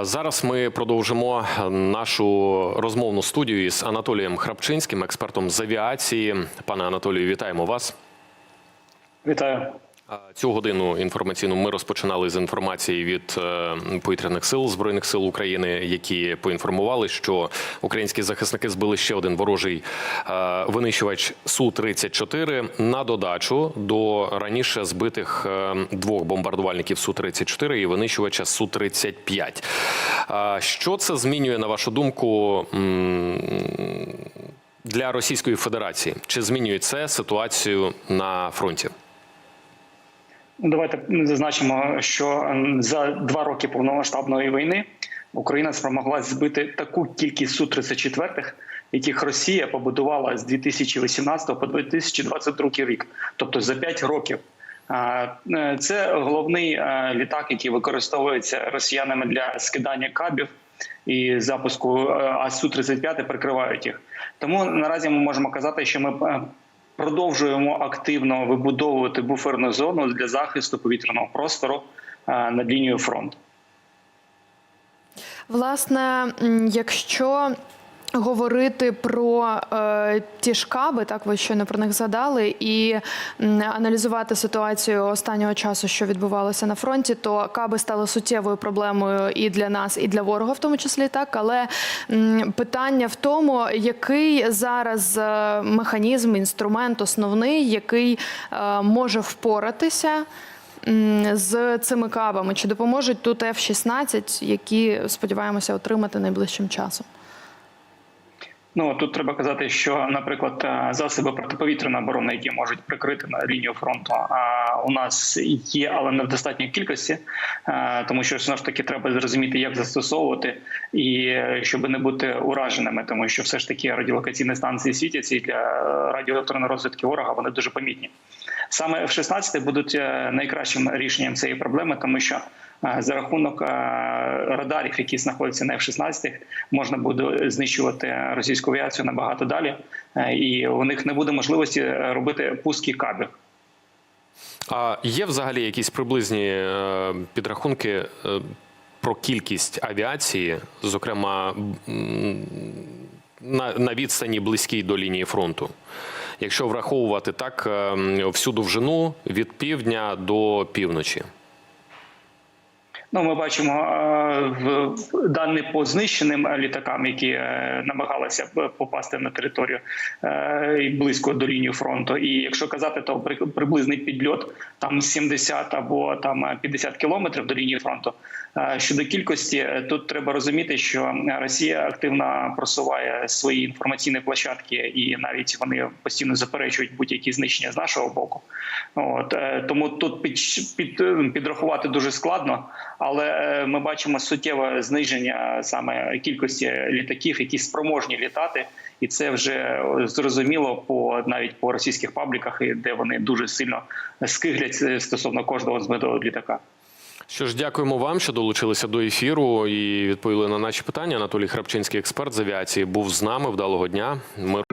Зараз ми продовжимо нашу розмовну студію із Анатолієм Храпчинським, експертом з авіації. Пане Анатолію, вітаємо вас. Вітаю. Цю годину інформаційну ми розпочинали з інформації від е, повітряних сил збройних сил України, які поінформували, що українські захисники збили ще один ворожий е, винищувач су 34 на додачу до раніше збитих е, двох бомбардувальників су 34 і винищувача су 35 Що це змінює на вашу думку? Для Російської Федерації чи змінює це ситуацію на фронті? Ну, Давайте зазначимо, що за два роки повномасштабної війни Україна спромоглась збити таку кількість су 34 яких Росія побудувала з 2018 по 2022 рік, тобто за 5 років. Е, Це головний е, літак, який використовується росіянами для скидання кабів і запуску е, а су 35 прикривають їх. Тому наразі ми можемо казати, що ми продовжуємо активно вибудовувати буферну зону для захисту повітряного простору е, над лінією фронту. Власне, якщо говорити про е, ті ж каби, так ви щойно про них згадали, і аналізувати ситуацію останнього часу, що відбувалося на фронті, то каби стали суттєвою проблемою і для нас, і для ворога, в тому числі так. Але м, питання в тому, який зараз е, механізм, інструмент основний, який е, може впоратися. З цими кабами. Чи допоможуть тут F-16, які сподіваємося отримати найближчим часом? Ну тут треба казати, що, наприклад, е, засоби протиповітряної оборони, які можуть прикрити на лінію фронту, а у нас є, але не в достатній кількості, е, тому що знову ж таки треба зрозуміти, як застосовувати, і е, щоб не бути ураженими, тому що все ж таки радіолокаційні станції світяться і для радіоелектронної розвідки ворога вони дуже помітні. Саме F-16 будуть е, найкращим рішенням цієї проблеми, тому що е, за рахунок радарів, які знаходяться на F-16, можна буде знищувати російську авіацію набагато далі, е, і у них не буде можливості робити пуски кабів. А є взагалі якісь приблизні е, підрахунки е, про кількість авіації, зокрема на, на відстані близькій до лінії фронту? Якщо враховувати так е, всю довжину від півдня до півночі. Ну, ми бачимо е, дані по знищеним е, літакам, які е, намагалися попасти на територію близько до лінії фронту. І якщо казати, то при- приблизний підльот там 70 або там е, 50 кілометрів до лінії фронту. Щодо кількості, тут треба розуміти, що Росія активно просуває свої інформаційні площадки, і навіть вони постійно заперечують будь-які знищення з нашого боку. От тому тут під, під, підрахувати дуже складно, але е, ми бачимо суттєве зниження саме кількості літаків, які спроможні літати, і це вже е, зрозуміло по навіть по російських пабліках, де вони дуже сильно скиглять е, стосовно кожного збитого літака. Що ж, дякуємо вам, що долучилися до ефіру і відповіли на наші питання. Анатолій Храпчинський, експерт з авіації, був з нами. Вдалого дня. Ми